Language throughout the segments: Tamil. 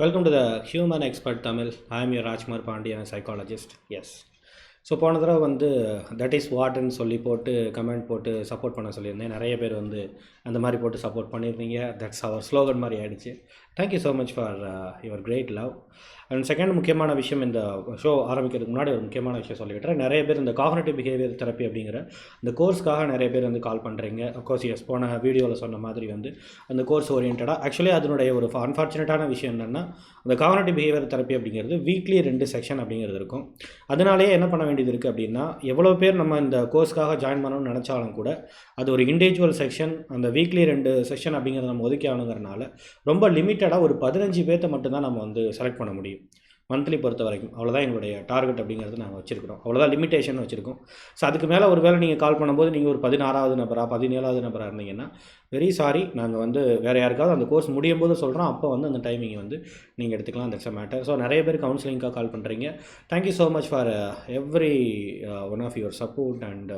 Welcome to the human expert Tamil I am U Rajkumar Pandian psychologist yes so போன தடவை வந்து தட் இஸ் வாட்னு சொல்லி போட்டு கமெண்ட் போட்டு சப்போர்ட் பண்ண சொல்லியிருந்தேன். நிறைய பேர் வந்து அந்த மாதிரி போட்டு சப்போர்ட் பண்ணியிருந்தீங்க. தட்ஸ் அவர் ஸ்லோகன் மாதிரி ஆகிடுச்சு thank you so much for your great love and second முக்கியமான விஷயம் இந்த ஷோ ஆரம்பிக்கிறதுக்கு முன்னாடி ஒரு முக்கியமான விஷயம் சொல்லிவிட்டேன் நிறைய பேர் இந்த காகனேட்டிவ் பிஹேவியர் தெரப்பி அப்படிங்கிற இந்த கோர்ஸ்க்காக நிறைய பேர் வந்து கால் பண்ணுறீங்க அஃப்கோர்ஸ் எஸ் போன வீடியோவில் சொன்ன மாதிரி வந்து அந்த கோர்ஸ் ஓரியன்டாக ஆக்சுவலி அதனுடைய ஒரு அன்ஃபார்ச்சுனேட்டான விஷயம் என்னென்னா அந்த காகனேட்டிவ் பிஹேவியர் தெரப்பி அப்படிங்கிறது வீக்லி ரெண்டு செக்ஷன் அப்படிங்கிறது இருக்கும். அதனாலேயே என்ன பண்ண வேண்டியது இருக்குது அப்படின்னா எவ்வளோ பேர் நம்ம இந்த கோர்ஸ்க்காக ஜாயின் பண்ணணும்னு நினச்சாலும் கூட அது ஒரு இண்டிவிஜுவல் செக்ஷன் அந்த வீக்லி ரெண்டு செக்ஷன் அப்படிங்கிறத நம்ம ஒதுக்கி ஆகணுங்கிறனால ரொம்ப லிமிட்டடாக ஒரு பதினஞ்சு பேர்த்த மட்டும்தான் நம்ம வந்து செலக்ட் பண்ண முடியும். மந்த்லி பொறுத்த வரைக்கும். அவ்வளோதான் எங்களுடைய டார்கெட் அப்படிங்கிறது நாங்கள் வச்சுருக்கிறோம். அவ்வளோதான் லிமிட்டேஷன் வச்சுருக்கோம். ஸோ அதுக்கு மேலே ஒரு வேளை நீங்கள் கால் பண்ணும்போது நீங்கள் ஒரு பதினாறாவது நபரா பதினேழாவது நபராக இருந்தீங்கன்னா வெரி சாரி நாங்கள் வந்து வேறு யாருக்காவது அந்த கோர்ஸ் முடியும் போது சொல்கிறோம் அப்போ வந்து அந்த டைமிங் வந்து நீங்கள் எடுத்துக்கலாம். தட்ஸ் அ மேட்டர் ஸோ நிறைய பேர் கவுன்சிலிங்காக கால் பண்ணுறீங்க thank you so much for every one of your support and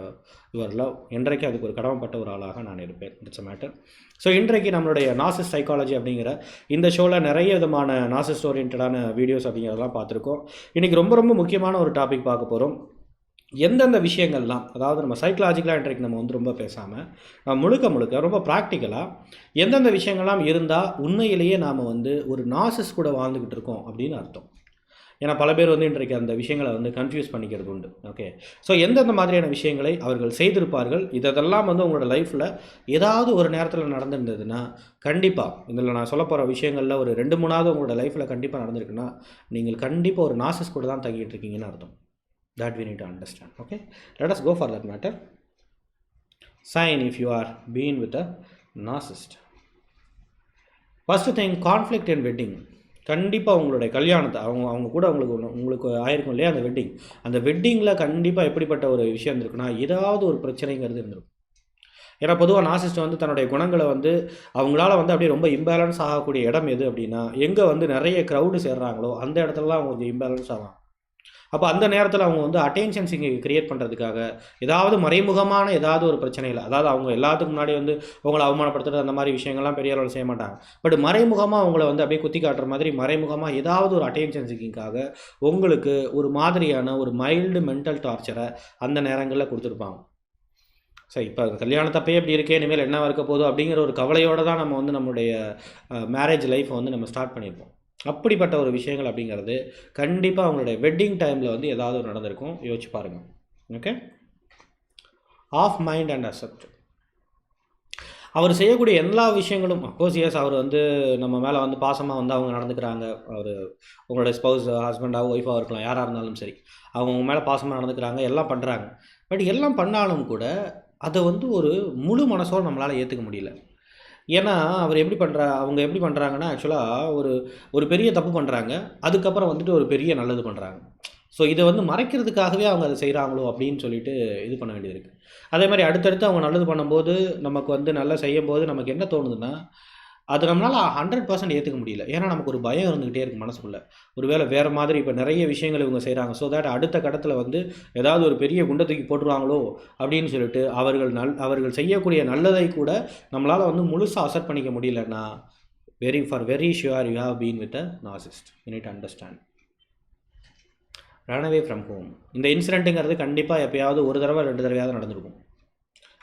your love இன்றைக்கு அதுக்கு ஒரு கடமைப்பட்ட ஒரு ஆளாக நான் இருப்பேன். இட்ஸ் அ மேட்டர் ஸோ இன்றைக்கு நம்மளுடைய நாசஸ் சைக்காலஜி அப்படிங்கிற இந்த ஷோவில் நிறைய விதமான நாசிஸ்ட் ஓரியன்டான வீடியோஸ் அப்படிங்கிறதெல்லாம் பார்த்துருக்கோம். இன்றைக்கி ரொம்ப ரொம்ப முக்கியமான ஒரு டாபிக் பார்க்க போகிறோம் எந்தெந்த விஷயங்கள்லாம் அதாவது நம்ம சைக்கலாஜிக்கலாக இன்றைக்கு நம்ம வந்து ரொம்ப பேசாமல் முழுக்க முழுக்க ரொம்ப ப்ராக்டிக்கலாக எந்தெந்த விஷயங்கள்லாம் இருந்தால் உண்மையிலேயே நாம் வந்து ஒரு நாசஸ் கூட வாழ்ந்துக்கிட்டு இருக்கோம் அப்படின்னு அர்த்தம். ஏன்னா பல பேர் வந்து இன்றைக்கு அந்த விஷயங்களை வந்து கன்ஃபியூஸ் பண்ணிக்கிறது உண்டு. ஓகே ஸோ எந்தெந்த மாதிரியான விஷயங்களை அவர்கள் செய்திருப்பார்கள் இதெல்லாம் வந்து உங்களோட லைஃப்பில் ஏதாவது ஒரு நேரத்தில் நடந்திருந்ததுன்னா கண்டிப்பாக இதில் நான் சொல்ல போகிற விஷயங்களில் ஒரு ரெண்டு மூணாவது உங்களோட லைஃப்பில் கண்டிப்பாக நடந்திருக்குன்னா நீங்கள் கண்டிப்பாக ஒரு நாசஸ் கூட தான் தங்கிட்டு இருக்கீங்கன்னு அர்த்தம். That we need to understand okay? Let us go for that matter. Sign if you are being with a narcissist. First thing conflict and wedding கண்டிப்பாக உங்களுடைய கல்யாணத்தை அவங்க அவங்க கூட உங்களுக்கு ஒன்று உங்களுக்கு ஆயிருக்கும் இல்லையா அந்த வெட்டிங் அந்த வெட்டிங்கில் கண்டிப்பாக எப்படிப்பட்ட ஒரு விஷயம் இருந்திருக்குன்னா ஏதாவது ஒரு பிரச்சனைங்கிறது இருந்திருக்கும். ஏன்னா பொதுவாக நாசிஸ்ட் வந்து தன்னுடைய குணங்களை வந்து அவங்களால வந்து அப்படியே ரொம்ப இம்பேலன்ஸ் ஆகக்கூடிய இடம் எது அப்படின்னா எங்கே வந்து நிறைய க்ரௌடு சேர்றாங்களோ அந்த இடத்துலலாம் அவங்க கொஞ்சம் இம்பேலன்ஸ் ஆகலாம் அப்போ அந்த நேரத்தில் அவங்க வந்து அட்டென்ஷன் சிங்கை கிரியேட் பண்ணுறதுக்காக ஏதாவது மறைமுகமான ஏதாவது ஒரு பிரச்சனையில் அதாவது அவங்க எல்லாத்துக்கும் முன்னாடி வந்து உங்களை அவமானப்படுத்துறது அந்த மாதிரி விஷயங்கள்லாம் பெரிய அளவில் செய்ய மாட்டாங்க. பட் மறைமுகமாக அவங்கள வந்து அப்படியே குத்தி காட்டுற மாதிரி மறைமுகமாக ஏதாவது ஒரு அட்டென்ஷன் சிங்கிங்காக உங்களுக்கு ஒரு மாதிரியான ஒரு மைல்டு மென்டல் டார்ச்சரை அந்த நேரங்களில் கொடுத்துருப்பாங்க. சரி இப்போ கல்யாணத்தப்பே இப்படி இருக்கே இனிமேல் என்ன இருக்க போதும் அப்படிங்கிற ஒரு கவலையோடு தான் நம்ம வந்து நம்மளுடைய மேரேஜ் லைஃப்பை வந்து நம்ம ஸ்டார்ட் பண்ணியிருப்போம். அப்படிப்பட்ட ஒரு விஷயங்கள் அப்படிங்கிறது கண்டிப்பாக அவங்களுடைய வெட்டிங் டைமில் வந்து ஏதாவது ஒரு நடந்திருக்கும். யோசிச்சு பாருங்கள் okay of mind and accept அவர் செய்யக்கூடிய எல்லா விஷயங்களும் அஃப்கோர்ஸ் எஸ் அவர் வந்து நம்ம மேலே வந்து பாசமாக வந்து அவங்க நடந்துக்கிறாங்க. அவர் உங்களுடைய ஸ்பௌஸ் ஹஸ்பண்டாக ஒய்ஃபாக இருக்கலாம் யாராக இருந்தாலும் சரி. அவங்க உங்கள் மேலே பாசமாக நடந்துக்கிறாங்க எல்லாம் பண்ணுறாங்க பட் எல்லாம் பண்ணாலும் கூட அதை வந்து ஒரு முழு மனசோடு நம்மளால் ஏற்றுக்க முடியல. ஏன்னா அவர் எப்படி பண்ணுறா அவங்க எப்படி பண்ணுறாங்கன்னா ஆக்சுவலாக ஒரு ஒரு பெரிய தப்பு பண்ணுறாங்க அதுக்கப்புறம் வந்துட்டு ஒரு பெரிய நல்லது பண்ணுறாங்க ஸோ இதை வந்து மறைக்கிறதுக்காகவே அவங்க அதை செய்கிறாங்களோ அப்படின்னு சொல்லிட்டு இது பண்ண வேண்டியது இருக்குது அதே மாதிரி அடுத்தடுத்து அவங்க நல்லது பண்ணும்போது நமக்கு வந்து நல்லா செய்யும் போது நமக்கு என்ன தோணுதுன்னா அது நம்மளால் ஹண்ட்ரட் பர்சன்ட் ஏற்றுக்க முடியல. ஏன்னா நமக்கு ஒரு பயம் இருந்துக்கிட்டே இருக்குது மனசுக்குள்ள. ஒருவேளை வேறு மாதிரி இப்போ நிறைய விஷயங்கள் இவங்க செய்கிறாங்க ஸோ தட் அடுத்த கட்டத்தில் வந்து ஏதாவது ஒரு பெரிய குண்டை தூக்கி போட்டுருவாங்களோ அப்படின்னு சொல்லிட்டு அவர்கள் நல் அவர்கள் செய்யக்கூடிய நல்லதை கூட நம்மளால் வந்து முழுசாக அசெப்ட் பண்ணிக்க முடியலன்னா very for very sure you have been with a narcissist you need understand run away from home இந்த இன்சிடென்ட்டுங்கிறது கண்டிப்பாக எப்பயாவது ஒரு தடவை ரெண்டு தடவையாவது நடந்திருக்கும்.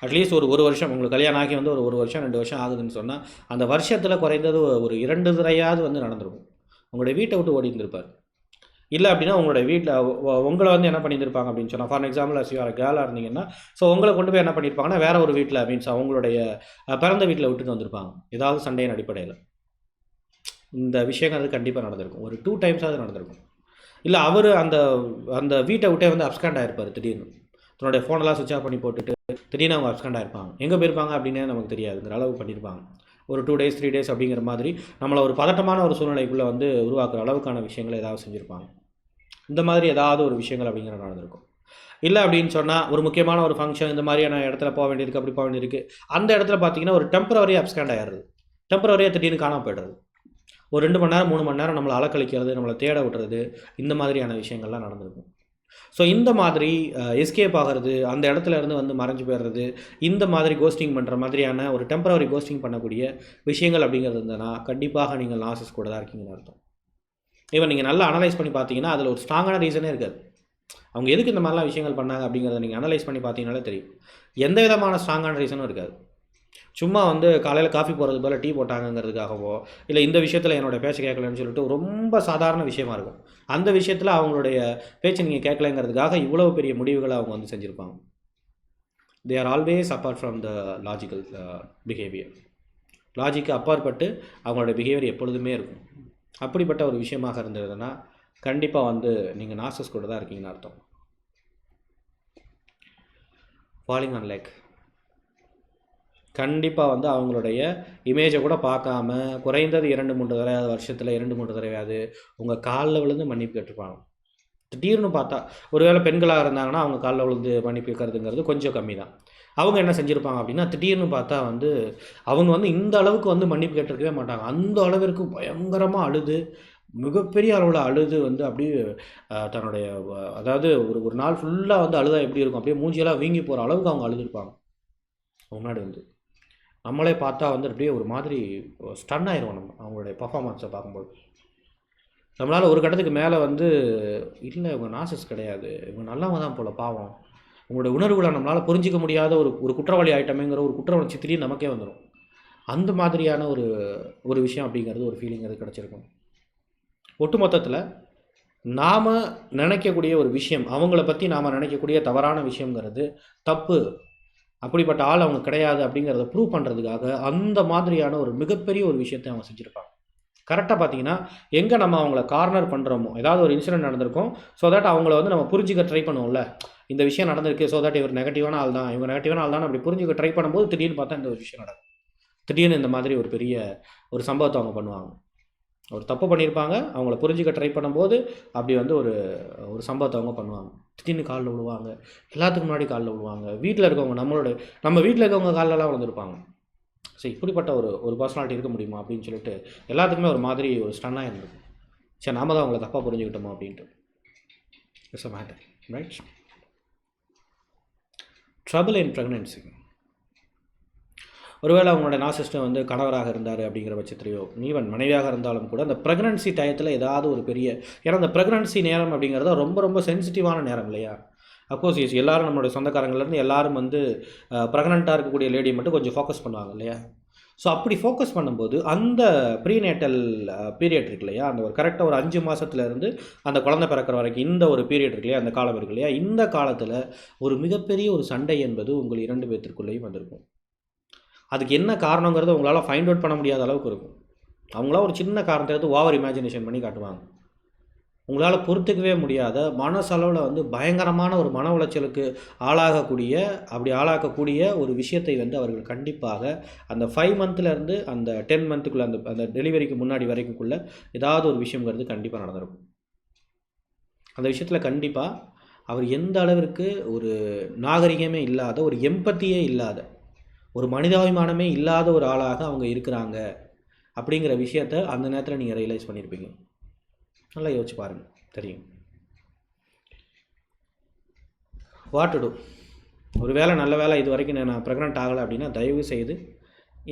அட்லீஸ்ட் ஒரு ஒரு வருஷம் உங்களுக்கு கல்யாணம் ஆகி வந்து ஒரு ஒரு வருஷம் ரெண்டு வருஷம் ஆகுதுன்னு சொன்னால் அந்த வருஷத்தில் குறைந்தது ஒரு இரண்டு தடையாவது வந்து நடந்திருக்கும். உங்களுடைய வீட்டை விட்டு ஓடி இருந்திருப்பார் இல்லை அப்படின்னா உங்களுடைய வீட்டில் உங்களை வந்து என்ன பண்ணியிருப்பாங்க அப்படின்னு சொன்னால் for example as you are கேர்ளாக இருந்தீங்கன்னா ஸோ உங்களை கொண்டு போய் என்ன பண்ணியிருப்பாங்கன்னா வேறு ஒரு வீட்டில் மீன்ஸ் அவங்களுடைய பிறந்த வீட்டில் விட்டுட்டு வந்திருப்பாங்க. ஏதாவது சண்டையின் அடிப்படையில். இந்த விஷயங்கள் அது கண்டிப்பாக நடந்திருக்கும். ஒரு டூ டைம்ஸாவது நடந்திருக்கும். இல்லை அவர் அந்த அந்த வீட்டை விட்டே வந்து அப்ஸ்காண்ட் ஆகிருப்பார் திடீர்னு. தன்னுடைய ஃபோனெல்லாம் சுவிச் ஆஃப் பண்ணி போட்டுட்டு திடீர்னு அவங்க அப்ஸ்காண்ட் ஆயிருப்பாங்க எங்கே போயிருப்பாங்க அப்படின்னே நமக்கு தெரியாதுங்கிற அளவு பண்ணியிருப்பாங்க ஒரு டூ டேஸ் த்ரீ டேஸ் அப்படிங்கிற மாதிரி நம்மளை ஒரு பதட்டமான ஒரு சூழ்நிலைக்குள்ளே வந்து உருவாக்குற அளவுக்கான விஷயங்களை ஏதாவது செஞ்சுருப்பாங்க. இந்த மாதிரி ஏதாவது ஒரு விஷயங்கள் அப்படிங்கிற நடந்திருக்கும் இல்லை அப்படின்னு சொன்னால் ஒரு முக்கியமான ஒரு ஃபங்க்ஷன் இந்த மாதிரியான இடத்துல போக வேண்டியிருக்கு அப்படி போக வேண்டியிருக்கு. அந்த இடத்துல பார்த்தீங்கன்னா ஒரு டெம்பரவரி அப்ஸ்காண்ட் ஆயிடுறது. டெம்பரவரியாக திடீர்னு காணாமல் போயிடுறது. ஒரு ரெண்டு மணி நேரம் மூணு மணி நேரம் நம்மளை அலக்கழிக்கிறது நம்மளை தேட விட்டுறது இந்த மாதிரியான விஷயங்கள்லாம் நடந்திருக்கும். ஸோ இந்த மாதிரி எஸ்கேப் ஆகிறது அந்த இடத்துல இருந்து வந்து மறைஞ்சு போயிடுறது இந்த மாதிரி கோஸ்டிங் பண்ணுற மாதிரியான ஒரு டெம்பரவரி கோஸ்டிங் பண்ணக்கூடிய விஷயங்கள் அப்படிங்கிறது இருந்ததுன்னா கண்டிப்பாக நீங்கள் லாசஸ் கூட தான் இருக்கீங்கன்னு அர்த்தம். ஈவன் நீங்கள் நல்லா அனலைஸ் பண்ணி பார்த்தீங்கன்னா அதில் ஒரு ஸ்ட்ராங்கான ரீசனே இருக்காது. அவங்க எதுக்கு இந்த மாதிரிலாம் விஷயங்கள் பண்ணாங்க அப்படிங்கிறத நீங்கள் அனலைஸ் பண்ணி பார்த்தீங்கனாலே தெரியும். எந்த விதமான ஸ்ட்ராங்கான ரீசனும் இருக்காது. சும்மா வந்து காலையில் காஃபி போடுறது போல் டீ போட்டாங்கங்கிறதுக்காகவோ இல்லை இந்த விஷயத்தில் என்னோட பேச்சை கேட்கலன்னு சொல்லிட்டு ரொம்ப சாதாரண விஷயமா இருக்கும். அந்த விஷயத்தில் அவங்களுடைய பேச்சை நீங்கள் கேட்கலங்கிறதுக்காக இவ்வளோ பெரிய முடிவுகளை அவங்க வந்து செஞ்சுருப்பாங்க. They are always apart from the logical behaviour logic அப்பாற்பட்டு அவங்களோட பிஹேவியர் எப்பொழுதுமே இருக்கும். அப்படிப்பட்ட ஒரு விஷயமாக இருந்ததுன்னா கண்டிப்பாக வந்து நீங்கள் நாசஸ் கூட தான் இருக்கீங்கன்னு அர்த்தம். ஃபாலிங் ஆன் லைக் கண்டிப்பாக வந்து அவங்களுடைய இமேஜை கூட பார்க்காம குறைந்தது இரண்டு மூன்று தடவையாவது வருஷத்தில் இரண்டு மூன்று தடவையாவது உங்கள் காலில் விழுந்து மன்னிப்பு கேட்டிருப்பாங்க. திடீர்னு பார்த்தா ஒருவேளை பெண்களாக இருந்தாங்கன்னா அவங்க காலில் விழுந்து மன்னிப்பு கேட்கறதுங்கிறது கொஞ்சம் கம்மி தான் அவங்க என்ன செஞ்சுருப்பாங்க அப்படின்னா திடீர்னு பார்த்தா வந்து அவங்க வந்து இந்த அளவுக்கு வந்து மன்னிப்பு கேட்டிருக்கவே மாட்டாங்க. அந்த அளவிற்கு பயங்கரமாக அழுது மிகப்பெரிய அளவில் அழுது வந்து அப்படியே தன்னுடைய அதாவது ஒரு ஒரு நாள் ஃபுல்லாக வந்து அழுதா எப்படி இருக்கும்? அப்படியே மூஞ்சியெல்லாம் வீங்கி போகிற அளவுக்கு அவங்க அழுதுருப்பாங்க. முன்னாடி வந்து. நம்மளே பார்த்தா வந்து அப்படியே ஒரு மாதிரி ஸ்டன் ஆயிடுவோம் நம்ம அவங்களுடைய பர்ஃபாமன்ஸை பார்க்கும்போது. நம்மளால் ஒரு கட்டத்துக்கு மேலே வந்து இல்லை இவங்க நாசஸ் கிடையாது. இவங்க நல்லவங்க தான் போல பாவம். உங்களோட உணர்வுகளை நம்மளால் புரிஞ்சிக்க முடியாத ஒரு ஒரு குற்றவாளி ஆயிட்டமேங்கிற ஒரு குற்ற உணர்ச்சி திடீர்னு நமக்கே வந்துடும் அந்த மாதிரியான ஒரு ஒரு விஷயம் அப்படிங்கிறது ஒரு ஃபீலிங் அது கிடச்சிருக்கும். ஒட்டுமொத்தத்தில் நாம் நினைக்கக்கூடிய ஒரு விஷயம் அவங்கள பற்றி நாம் நினைக்கக்கூடிய தவறான விஷயங்கிறது தப்பு. அப்படிப்பட்ட ஆள் அவங்க கிடையாது அப்படிங்கிறத ப்ரூவ் பண்ணுறதுக்காக அந்த மாதிரியான ஒரு மிகப்பெரிய ஒரு விஷயத்தை அவங்க செஞ்சுருப்பாங்க. கரெக்டாக பார்த்தீங்கன்னா எங்கே நம்ம அவங்கள கார்னர் பண்ணுறோமோ ஏதாவது ஒரு இன்சிடென்ட் நடந்திருக்கும் ஸோ தட் அவங்கள வந்து நம்ம புரிஞ்சுக்க ட்ரை பண்ணுவோம்ல. இந்த விஷயம் நடந்திருக்கு ஸோ தட் இவர் நெகட்டிவான ஆள் தான் இவங்க நெகட்டிவான ஆள் தான் அப்படி புரிஞ்சுக்க ட்ரை பண்ணும்போது திடீர்னு பார்த்தா இந்த ஒரு விஷயம் நடக்கும். திடீர்னு இந்த மாதிரி ஒரு பெரிய ஒரு சம்பவத்தை அவங்க பண்ணுவாங்க. ஒரு தப்பு பண்ணியிருப்பாங்க அவங்கள புரிஞ்சுக்க ட்ரை பண்ணும்போது அப்படி வந்து ஒரு ஒரு சம்பவத்தை அவங்க பண்ணுவாங்க. திடீர்னு காலில் விழுவாங்க எல்லாத்துக்கும் முன்னாடி காலில் விழுவாங்க. வீட்டில் இருக்கவங்க நம்மளோட நம்ம வீட்டில் இருக்கவங்க காலிலலாம் விழுந்திருப்பாங்க. ஸோ இப்படிப்பட்ட ஒரு ஒரு பர்சனாலிட்டி இருக்க முடியுமா அப்படின்னு சொல்லிட்டு எல்லாத்துக்குமே ஒரு மாதிரி ஒரு ஸ்டன்னாக இருந்திருக்கும். சரி நாம தான் அவங்கள தப்பாக புரிஞ்சுக்கிட்டோமா அப்படின்ட்டு. It's a matter right trouble in pregnancy ஒருவேளை அவங்களோட நாசிஸ்டம் வந்து கணவராக இருந்தார் அப்படிங்கிற பட்சத்துலையோ ஈவன் மனைவியாக இருந்தாலும் கூட அந்த ப்ரெக்னன்சி டயத்தில் ஏதாவது ஒரு பெரிய ஏன்னா அந்த ப்ரெக்னன்சி நேரம் அப்படிங்கிறது ரொம்ப ரொம்ப சென்சிட்டிவான நேரம் இல்லையா? அப்கோர்ஸ் எஸ் எல்லாரும் நம்மளுடைய சொந்தக்காரங்கள்லேருந்து எல்லாரும் வந்து ப்ரெக்னெண்ட்டாக இருக்கக்கூடிய லேடி மட்டும் கொஞ்சம் ஃபோக்கஸ் பண்ணுவாங்க இல்லையா? ஸோ அப்படி ஃபோக்கஸ் பண்ணும்போது அந்த ப்ரீநேட்டல் பீரியட் இருக்கு இல்லையா? அந்த ஒரு கரெக்டாக ஒரு அஞ்சு மாதத்துலேருந்து அந்த குழந்தை பிறக்கிற வரைக்கும் இந்த ஒரு பீரியட் இருக்கு இல்லையா? அந்த காலம் இருக்கு இல்லையா? இந்த காலத்தில் ஒரு மிகப்பெரிய ஒரு சண்டை என்பது உங்கள் இரண்டு பேர்த்திற்குள்ளேயும் வந்திருக்கும். அதுக்கு என்ன காரணங்கிறத உங்களால் ஃபைண்ட் அவுட் பண்ண முடியாத அளவுக்கு இருக்கும். அவங்களா ஒரு சின்ன காரணத்தை எடுத்து ஓவர் இமேஜினேஷன் பண்ணி காட்டுவாங்க. உங்களால் பொறுத்துக்கவே முடியாத மனசளவில் வந்து பயங்கரமான ஒரு மன உளைச்சலுக்கு ஆளாகக்கூடிய அப்படி ஆளாக்கக்கூடிய ஒரு விஷயத்தை வந்து அவர்கள் கண்டிப்பாக அந்த ஃபைவ் மந்த்லேருந்து அந்த டென் மந்த்துக்குள்ளே அந்த அந்த டெலிவரிக்கு முன்னாடி வரைக்கும்குள்ளே ஏதாவது ஒரு விஷயங்கிறது கண்டிப்பாக நடந்திருக்கும். அந்த விஷயத்தில் கண்டிப்பாக அவர் எந்த அளவிற்கு ஒரு நாகரிகமே இல்லாத ஒரு எம்பத்தியே இல்லாத ஒரு மனிதாபிமானமே இல்லாத ஒரு ஆளாக அவங்க இருக்கிறாங்க அப்படிங்கிற விஷயத்த அந்த நேரத்தில் நீங்கள் ரியலைஸ் பண்ணியிருப்பீங்க நல்லா யோசிச்சு பாருங்கள் தெரியும். வாட் டு டூ ஒரு வேளை நல்ல வேலை இது வரைக்கும் நான் ப்ரெக்னென்ட் ஆகலை அப்படின்னா தயவு செய்து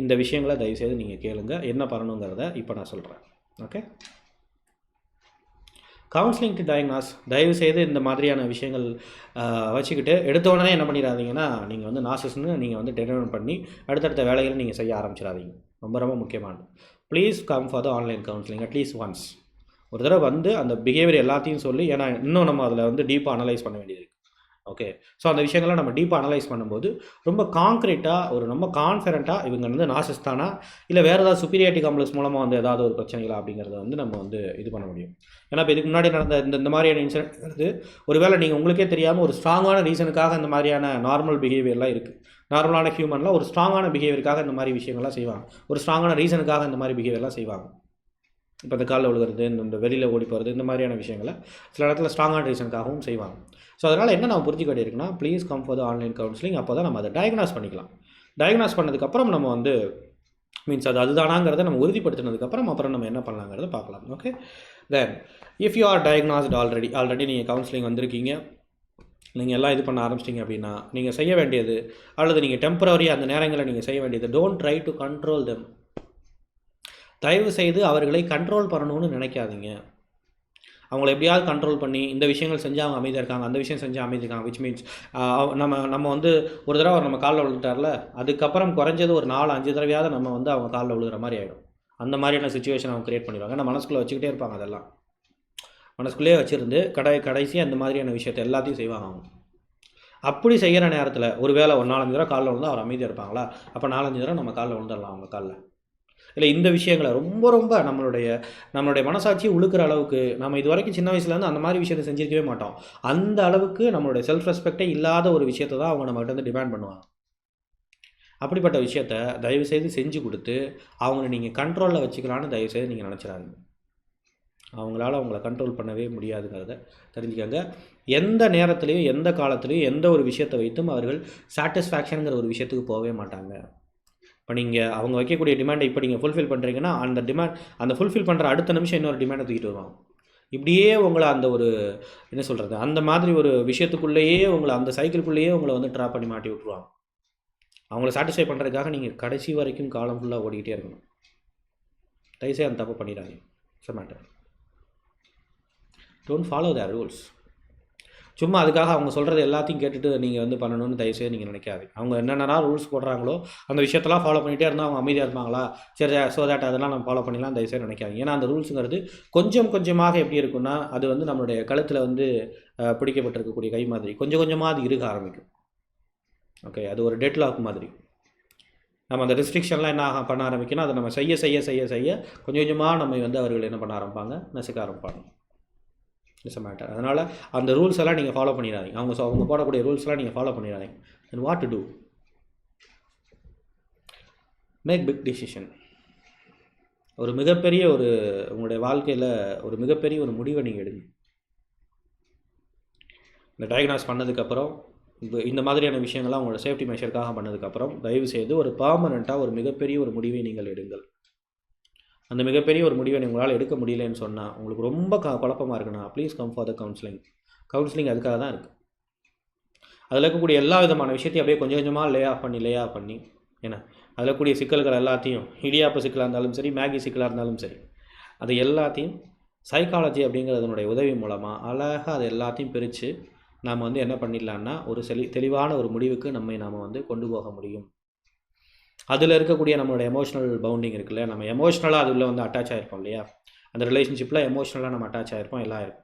இந்த விஷயங்களை தயவு செய்து நீங்கள் கேளுங்க. என்ன பண்ணணுங்கிறத இப்போ நான் சொல்கிறேன் ஓகே கவுன்சிலிங் டு டயக்னாஸ் தயவுசெய்து இந்த மாதிரியான விஷயங்கள் வச்சுக்கிட்டு எடுத்த உடனே என்ன பண்ணிடாதீங்கன்னா நீங்கள் வந்து நாசஸ்னு நீங்கள் வந்து டெலிவர் பண்ணி அடுத்தடுத்த வேலைகளை நீங்கள் செய்ய ஆரம்பிச்சிடாதீங்க. ரொம்ப ரொம்ப முக்கியமானது. Please come for the online counselling at least once ஒரு தடவை வந்து அந்த பிஹேவியர் எல்லாத்தையும் சொல்லி ஏன்னா இன்னும் நம்ம அதில் வந்து டீப்பாக அனலைஸ் பண்ண வேண்டியது இருக்குது ஓகே ஸோ அந்த விஷயங்கள்லாம் நம்ம டீப்பாக அனலைஸ் பண்ணும்போது ரொம்ப காங்க்ரீட்டாக ஒரு ரொம்ப கான்ஃபிடண்ட்டாக இவங்க வந்து நாசஸ்தானா இல்லை வேறு ஏதாவது சுப்பீரியாரிட்டி காம்ப்ளெக்ஸ் மூலமாக வந்து ஏதாவது ஒரு பிரச்சனைகளா அப்படிங்கிறத வந்து நம்ம வந்து இது பண்ண முடியும். ஏன்னா இப்போ இதுக்கு முன்னாடி நடந்த இந்த இந்த மாதிரியான இன்சிடென்ட் ஒருவேளை நீங்கள் உங்களுக்கே தெரியாமல் ஒரு ஸ்ட்ராங்கான ரீசனுக்காக இந்த மாதிரியான நார்மல் பிஹேவியர்லாம் இருக்குது நார்மலான ஹியூமன்லாம் ஒரு ஸ்ட்ராங்கான பிஹேவியருக்காக இந்த மாதிரி விஷயங்கள்லாம் செய்வாங்க. ஒரு ஸ்ட்ராங்கான ரீசனுக்காக இந்த மாதிரி பிஹேவியர்லாம் செய்வாங்க. இப்போ இந்த காலில் விழுகிறது இந்த வெளியில் ஓடி போகிறது இந்த மாதிரியான விஷயங்களை சில இடத்துல ஸ்ட்ராங்கான ரீசனுக்காகவும் செய்வாங்க. ஸோ அதனால் என்ன நம்ம புரிஞ்சுக்க வேண்டியிருக்குன்னா please come for the online counselling அப்போ தான் நம்ம அதை டயக்னாஸ் பண்ணிக்கலாம். டயக்னாஸ் பண்ணதுக்கப்புறம் நம்ம வந்து மீன்ஸ் அது அதுதானாங்கிறத நம்ம உறுதிப்படுத்தினதுக்கப்புறம் அப்புறம் நம்ம என்ன பண்ணலாங்கிறத பார்க்கலாம். Okay then if you are diagnosed already already நீங்கள் கவுன்சிலிங் வந்திருக்கீங்க நீங்கள் எல்லாம் இது பண்ண ஆரம்பிச்சிட்டிங்க அப்படின்னா நீங்கள் செய்ய வேண்டியது அல்லது நீங்கள் டெம்பரரி அந்த நேரங்களில் நீங்கள் செய்ய வேண்டியது don't try to control them தயவு செய்து அவர்களை கண்ட்ரோல் பண்ணணும்னு நினைக்காதீங்க. அவங்கள எப்படியாவது கண்ட்ரோல் பண்ணி இந்த விஷயங்கள் செஞ்சு அவங்க அமைதியாக இருக்காங்க அந்த விஷயம் செஞ்சு அமைதி இருக்காங்க விச் மீன்ஸ் நம்ம நம்ம வந்து ஒரு தடவை அவர் நம்ம காலில் விழுந்துட்டார்ல அதுக்கப்புறம் குறைஞ்சது ஒரு நாலு அஞ்சு தடவையாவது நம்ம வந்து அவங்க காலில் விழுகிற மாதிரி ஆகிடும் அந்த மாதிரியான சுச்சுவேஷன் அவங்க கிரியேட் பண்ணிடுவாங்க. நம்ம மனசுக்குள்ளே வச்சுக்கிட்டே இருப்பாங்க அதெல்லாம். மனசுக்குள்ளேயே வச்சுருந்து கடை கடைசி அந்த மாதிரியான விஷயத்தை எல்லாத்தையும் செய்வாங்க அவங்க. அப்படி செய்கிற நேரத்தில் ஒரு வேளை ஒரு நாலஞ்சு தடவை காலில் விழுந்தால் அவர் அமைதியாக இருப்பாங்களா? அப்போ நாலஞ்சு தடவை நம்ம காலில் விழுந்துடலாம் அவங்க காலில். இல்லை இந்த விஷயங்களை ரொம்ப ரொம்ப நம்மளுடைய நம்மளுடைய மனசாட்சியை உழுக்கிற அளவுக்கு நம்ம இது வரைக்கும் சின்ன வயசுலேருந்து அந்த மாதிரி விஷயத்தை செஞ்சிருக்கவே மாட்டோம். அந்த அளவுக்கு நம்மளுடைய செல்ஃப் ரெஸ்பெக்டே இல்லாத ஒரு விஷயத்தை தான் அவங்க நம்மகிட்ட வந்து டிமாண்ட் பண்ணுவாங்க. அப்படிப்பட்ட விஷயத்த தயவுசெய்து செஞ்சு கொடுத்து அவங்கள நீங்கள் கண்ட்ரோலில் வச்சுக்கலான்னு தயவுசெய்து நீங்கள் நினச்சிடாங்க அவங்களால அவங்கள கண்ட்ரோல் பண்ணவே முடியாதுங்கிறத தெரிஞ்சுக்கோங்க. எந்த நேரத்துலையும் எந்த காலத்துலையும் எந்த ஒரு விஷயத்தை வைத்தும் அவர்கள் சாட்டிஸ்ஃபேக்ஷனுங்கிற ஒரு விஷயத்துக்கு போகவே மாட்டாங்க. இப்போ நீங்கள் அவங்க வைக்கக்கூடிய டிமாண்டை இப்போ நீங்கள் ஃபுல்ஃபில் பண்ணுறீங்கன்னா அந்த டிமாண்ட் அந்த ஃபுல்ஃபில் பண்ணுற அடுத்த நிமிஷம் இன்னொரு டிமாண்டை தூக்கிட்டு வருவாங்க. இப்படியே உங்களை அந்த ஒரு என்ன சொல்கிறது அந்த மாதிரி ஒரு விஷயத்துக்குள்ளேயே உங்களை அந்த சைக்கிள்குள்ளேயே உங்களை வந்து ட்ராப் பண்ணி மாட்டி விட்ருவாங்க அவங்கள சாட்டிஸ்ஃபை பண்ணுறதுக்காக நீங்கள் கடைசி வரைக்கும் காலம் ஃபுல்லாக ஓடிக்கிட்டே இருக்கணும். தயவுசெய்து அந்த தப்பு பண்ணிடாதீங்க. It's matter don't follow their rules சும்மா அதுக்காக அவங்க சொல்கிறது எல்லாத்தையும் கேட்டுட்டு நீங்கள் வந்து பண்ணணும்னு தயவுசெய்து நீங்கள் நினைக்காது அவங்க என்னென்ன ரூல்ஸ் போடுறாங்களோ அந்த விஷயத்தெல்லாம் ஃபாலோ பண்ணிகிட்டே இருந்தால் அவங்க அமைதியாக இருப்பாங்களா? சரி ஸோ தட் அதெல்லாம் நம்ம ஃபாலோ பண்ணிடலாம் தயவுசெய்து நினைக்காது ஏன்னா அந்த ரூல்ஸுங்கிறது கொஞ்சம் கொஞ்சமாக எப்படி இருக்குன்னா அது வந்து நம்மளுடைய கழுத்தில் வந்து பிடிக்கப்பட்டிருக்கக்கூடிய கை மாதிரி கொஞ்சம் கொஞ்சமாக அது இருக்க ஆரம்பிக்கும். ஓகே அது ஒரு டெட் லாக் மாதிரி. நம்ம அந்த ரெஸ்ட்ரிக்ஷன்லாம் என்ன ஆக பண்ண ஆரம்பிக்கணும் அதை நம்ம செய்ய செய்ய செய்ய செய்ய கொஞ்சம் கொஞ்சமாக நம்ம வந்து அவர்கள் என்ன பண்ண ஆரம்பிப்பாங்க? நசுக்க ஆரம்பிப்பாங்க. இட்ஸ் மேட்டர் அதனால் அந்த ரூல்ஸ் எல்லாம் நீங்கள் ஃபாலோ பண்ணிடாதீங்க. அவங்க அவங்க போடக்கூடிய ரூல்ஸ் எல்லாம் நீங்கள் ஃபாலோ பண்ணிடாதீங்க. And what to do make big decision ஒரு மிகப்பெரிய ஒரு உங்களுடைய வாழ்க்கையில் ஒரு மிகப்பெரிய ஒரு முடிவை நீங்கள் எடுங்க. இந்த டயக்னாஸ் பண்ணதுக்கப்புறம் இந்த இந்த மாதிரியான விஷயங்கள்லாம் உங்களோட சேஃப்டி மெஷருக்காக பண்ணதுக்கப்புறம் தயவு செய்து ஒரு பர்மனெண்ட்டாக ஒரு மிகப்பெரிய ஒரு முடிவை நீங்கள் எடுங்கள். அந்த மிகப்பெரிய ஒரு முடிவை உங்களால் எடுக்க முடியலன்னு சொன்னால் உங்களுக்கு ரொம்ப க குழப்பமாக இருக்குன்னா please come for the counselling counselling அதுக்காக தான் இருக்குது அதில் இருக்கக்கூடிய எல்லா விதமான விஷயத்தையும் அப்படியே கொஞ்சம் கொஞ்சமாக லே ஆஃப் பண்ணி லே ஆஃப் பண்ணி ஏன்னா அதில் இருக்கக்கூடிய சிக்கல்கள் எல்லாத்தையும் இடியாப்பு சிக்கலாக இருந்தாலும் சரி மேகி சிக்கலாக இருந்தாலும் சரி அது எல்லாத்தையும் சைக்காலஜி அப்படிங்கிறதுனுடைய உதவி மூலமாக அழகாக அது எல்லாத்தையும் பிரித்து நாம் வந்து என்ன பண்ணிடலான்னா ஒரு செலி தெளிவான ஒரு முடிவுக்கு நம்மை நாம் வந்து கொண்டு போக முடியும். அதில் இருக்கக்கூடிய நம்மளோட எமோஷனல் பவுண்டிங் இருக்குல்ல நம்ம எமோஷ்னலாக அதுக்குள்ளே வந்து அட்டாச் ஆகிருப்போம் இல்லையா? அந்த ரிலேஷன்ஷிப்பில் எமோஷ்னலாக நம்ம அட்டாச் ஆகிருப்போம் எல்லாம் இருக்கும்.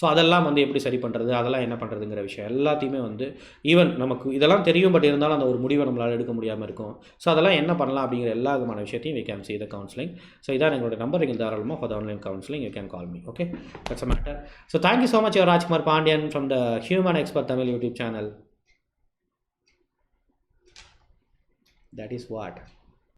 ஸோ அதெல்லாம் வந்து எப்படி சரி பண்ணுறது அதெல்லாம் என்ன பண்ணுறதுங்கிற விஷயம் எல்லாத்தையுமே வந்து ஈவன் நமக்கு இதெல்லாம் தெரியும் பட் இருந்தாலும் அந்த ஒரு முடிவை நம்மளால் எடுக்க முடியாமல் இருக்கும். ஸோ அதெல்லாம் என்ன பண்ணலாம் அப்படிங்கிற எல்லா விதமான விஷயத்தையும் we can see the counselling so இதான் எங்களோட நம்பர் நீங்கள் தாராளமாக for online counselling you can call me okay that's a matter so thank you so much Rajkumar Pandian from the human expert Tamil YouTube channel that is what